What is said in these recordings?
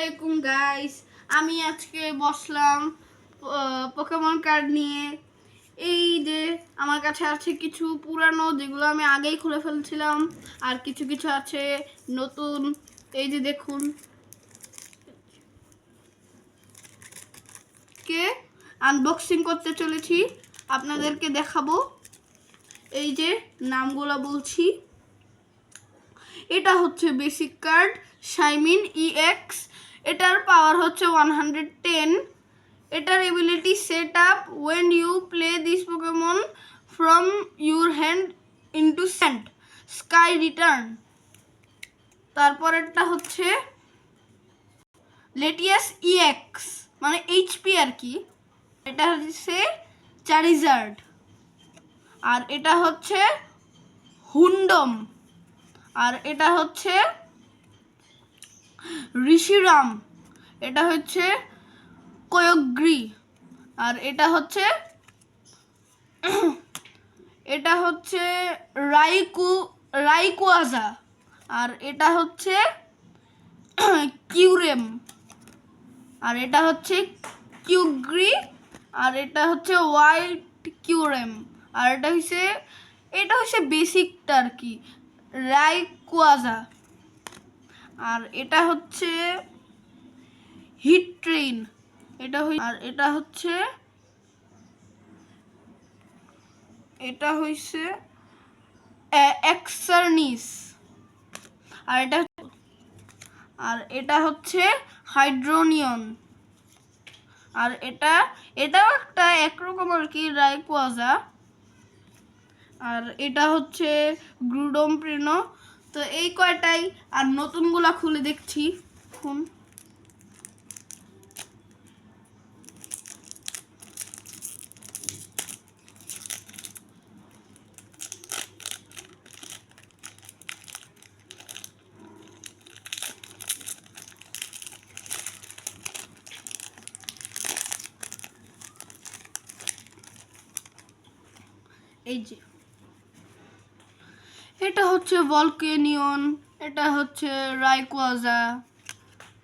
আলাইকুম গাইস আমি আজকে বসলাম পোকামন কার্ড নিয়ে। এই যে, আমার কাছে আছে কিছু পুরানো, যেগুলো আমি আগেই খুলে ফেলছিলাম। আর কিছু কিছু আছে নতুন। এই যে দেখুন। কে? আনবক্সিং করতে চলেছি। আপনাদেরকে দেখাবো। এই যে, নামগুলো বলছি। এটা হচ্ছে বেসিক কার্ড শাইমিন ইএক্স এটার পাওয়ার হচ্ছে ওয়ান হান্ড্রেড টেন এটার ability set up when you play this Pokemon from your hand into sent sky return তারপরেরটা হচ্ছে লেটিয়াস ইএক্স মানে এইচপি আর কি। এটা হচ্ছে চারিজার্ড আর এটা হচ্ছে হুন্ডম আর এটা হচ্ছে ঋষিরাম। এটা হচ্ছে কয়গ্রি। আর এটা হচ্ছে এটা হচ্ছে রাইকু, রাইকুয়াজা। আর এটা হচ্ছে কিউরেম। আর এটা হচ্ছে কিউগ্রি। আর এটা হচ্ছে হোয়াইট কিউরেম। আর এটা হচ্ছে এটা হচ্ছে বেসিকটা আর কি, রাইকুয়াজা। আর এটা হচ্ছে হিট ট্রেন। এটা আর এটা হচ্ছে এটা হইছে এক্সারনিস। আর এটা আর এটা হচ্ছে হাইড্রোনিয়ন। আর এটা এটাও একটা একরকম আর কি রাইকুয়াজা। আর এটা হচ্ছে গ্রুডম প্রেনো তো এই কয়টাই আর নতুনগুলা খুলে দেখছি। খুন এই যে। এটা হচ্ছে ভলকেনিয়ন এটা হচ্ছে রাইকোয়াজা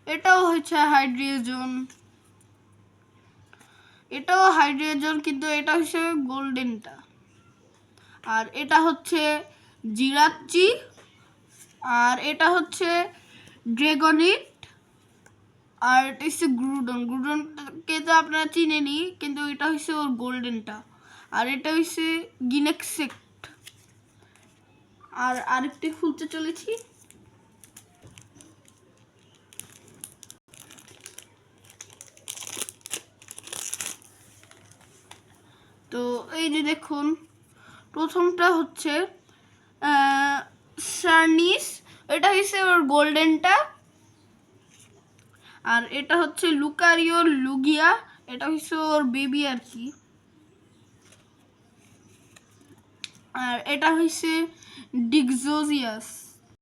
এটাও হচ্ছে হাইড্রিয়েজন এটাও হাইড্রিয়েজন কিন্তু এটা হচ্ছে গোল্ডেনটা আর এটা হচ্ছে জিরাচ্চি আর এটা হচ্ছে ড্রেগনিট আর এটা হচ্ছে গ্রুডন। গ্রুডনকে তো আপনারা চিনেনি কিন্তু এটা হচ্ছে ওর গোল্ডেনটা আর এটা হচ্ছে গিনেক্সেক্ট আর আরেকটি খুলতে চলেছি। তো এই যে দেখুন, প্রথমটা হচ্ছে সার্নিস এটা হচ্ছে ওর গোল্ডেনটা আর এটা হচ্ছে লুকারিও লুগিয়া এটা হচ্ছে ওর বেবি আর কি। আর এটা হইছে ডিগজোজিয়াস।